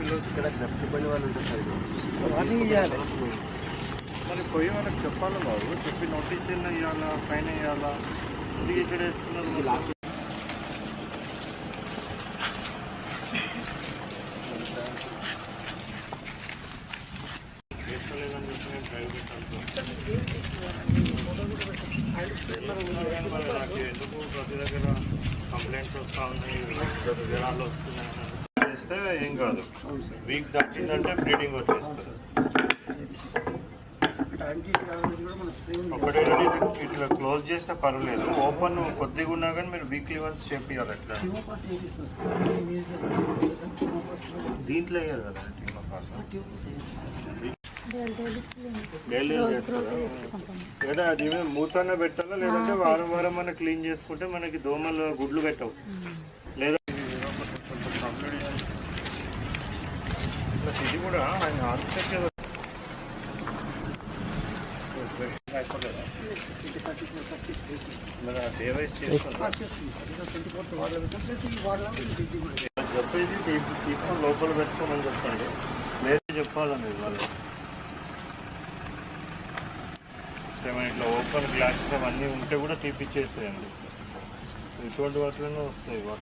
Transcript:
పిల్లలు ఇక్కడ చెప్పండి వాళ్ళు ఉంటారు సార్. అన్నీ ఇవ్వాలి మరి పోయి వాళ్ళకి చెప్పాలి బాబు? చెప్పి నోటీస్ అయినా ఇవ్వాలా ఫైన్ ఇవ్వాలా ఎందుకు ఇక్కడ వేస్తున్నారు ఎందుకు ప్రతి దగ్గర కంప్లైంట్స్ వస్తూ ఉన్నాయి? వస్తున్నాయి? చేస్తే ఏం కాదు. వీక్ దాటిందంటే బ్లీడింగ్ వచ్చేస్తుంది. ఒకటే ఇట్లా క్లోజ్ చేస్తే పర్వాలేదు. ఓపెన్ కొద్దిగా ఉన్నా కానీ మీరు వీక్లీ వన్స్ చేపియాలి అట్లా. దీంట్లో కదా లేదా అది ఏమైనా మూతనే పెట్టాలా? లేదంటే వారం వారం మనం క్లీన్ చేసుకుంటే మనకి దోమలు గుడ్లు పెట్టవు. లేదా కూడా ఆయన ఆర్కిటెక్చర్ అయిపోలేదా చెప్పేసి తీసుకొని లోపల పెట్టుకోమని చెప్పండి లేదు చెప్పాలని వాళ్ళు ఏమైనా ఇట్లా ఓపెన్ గ్లాసెస్ అవన్నీ ఉంటే కూడా తీపిచ్చేస్తాయండి ఇటువంటి వాటిలోనే వస్తాయి.